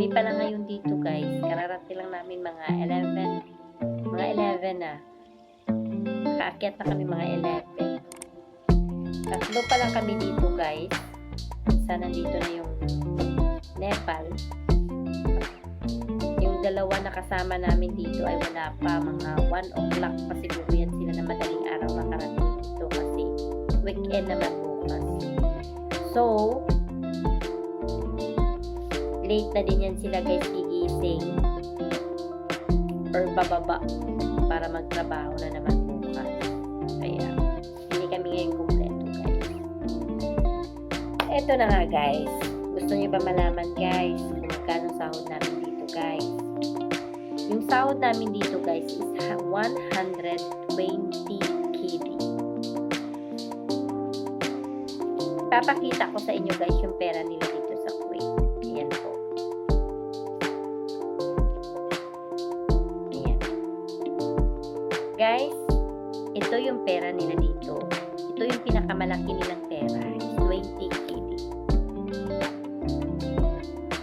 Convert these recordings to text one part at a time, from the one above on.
kami pa lang ngayon dito guys. Kararating lang namin mga 11. Mga 11 na. Kaakyat na kami mga 11. Tatlo pa lang kami dito guys. Isa nandito na yung Nepal. Yung dalawa na kasama namin dito ay wala pa. Mga 1 o'clock pa siguro yan sila na madaling araw makarating dito kasi weekend naman bukas. So, late na din yan sila guys gigising or bababa para magtrabaho na naman bukas. Kaya, hindi kami ngayon kumpleto guys. Eto na nga guys. Gusto niyo ba malaman guys kung magkano sahod namin dito guys? Yung sahod namin dito guys is 120 KD. Papakita ko sa inyo guys yung pera nila Guys, ito yung pera nila dito. Ito yung pinakamalaki nilang pera. is 20 KD.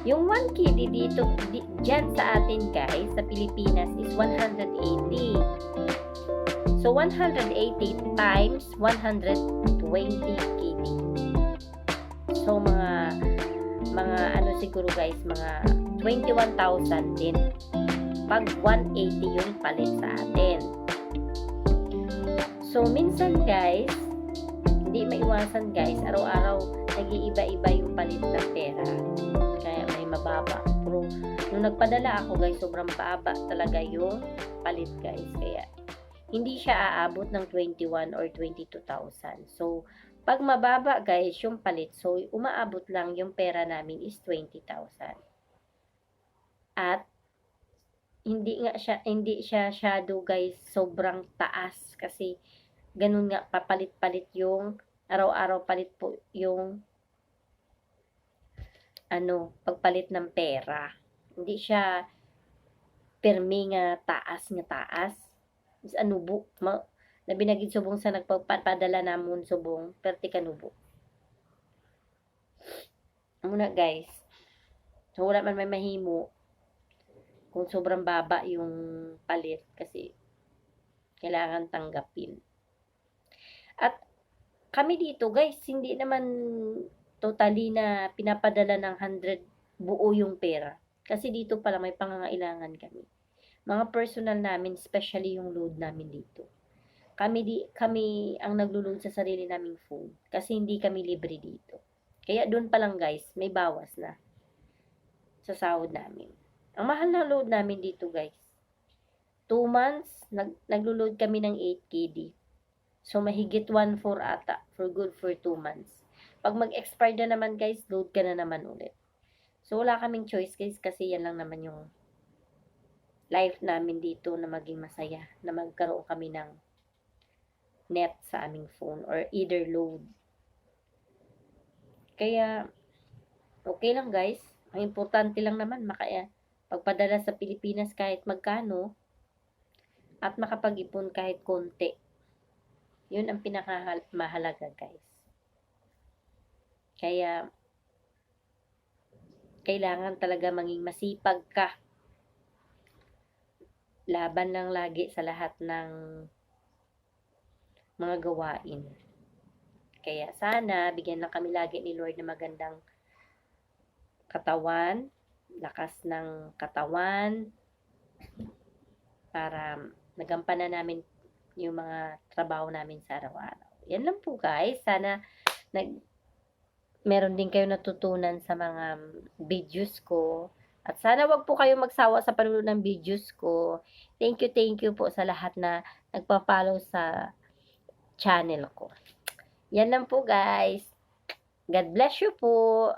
Yung 1 KD dito, di, dyan sa atin guys, sa Pilipinas is 180. So, 180 times 120 KD. So, mga, mga ano siguro guys, mga 21,000 din. Pag 180 yung palit sa atin. So, minsan guys, hindi maiwasan guys, araw-araw nag-iiba-iba yung palit ng pera. Kaya may mababa. Pero, nung nagpadala ako guys, sobrang baba talaga yung palit guys. Kaya, hindi siya aabot ng 21 or 22,000. So, pag mababa guys, yung palit, so umaabot lang yung pera namin is 20,000. At hindi nga siya hindi siya shadow guys sobrang taas kasi ganun nga papalit-palit yung araw-araw palit po yung ano, pagpalit ng pera. Hindi siya permi nga taas nga taas. Is anubo, ma, na binagid subong sa nagpapadala namon subong perti kanubo. Muna guys. So wala man may mahimo kung sobrang baba yung palit kasi kailangan tanggapin. At kami dito guys, hindi naman totally na pinapadala ng 100 buo yung pera. Kasi dito pala may pangangailangan kami. Mga personal namin, especially yung load namin dito kami di kami ang naglulod sa sarili naming phone kasi hindi kami libre dito. Kaya doon pa lang guys, may bawas na sa sahod namin. Ang mahal na load namin dito guys. 2 months, nag, naglulod kami ng 8 KD. So, mahigit 1.4 ata for good for 2 months. Pag mag-expire na naman guys, load ka na naman ulit. So, wala kaming choice guys kasi yan lang naman yung life namin dito na maging masaya. Na magkaroon kami ng net sa aming phone or either load. Kaya, okay lang guys. Ang importante lang naman, makaya pagpadala sa Pilipinas kahit magkano at makapag-ipon kahit konti. Yun ang pinakamahalaga guys. Kaya, kailangan talaga maging masipag ka. Laban lang lagi sa lahat ng mga gawain. Kaya sana, bigyan lang kami lagi ni Lord na magandang katawan, lakas ng katawan, para nagampanan namin yung mga trabaho namin sa araw-araw. Yan lang po guys. Sana nag meron din kayo natutunan sa mga videos ko. At sana wag po kayo magsawa sa panonood ng videos ko. Thank you, thank you po sa lahat na nagpa-follow sa channel ko. Yan lang po guys. God bless you po.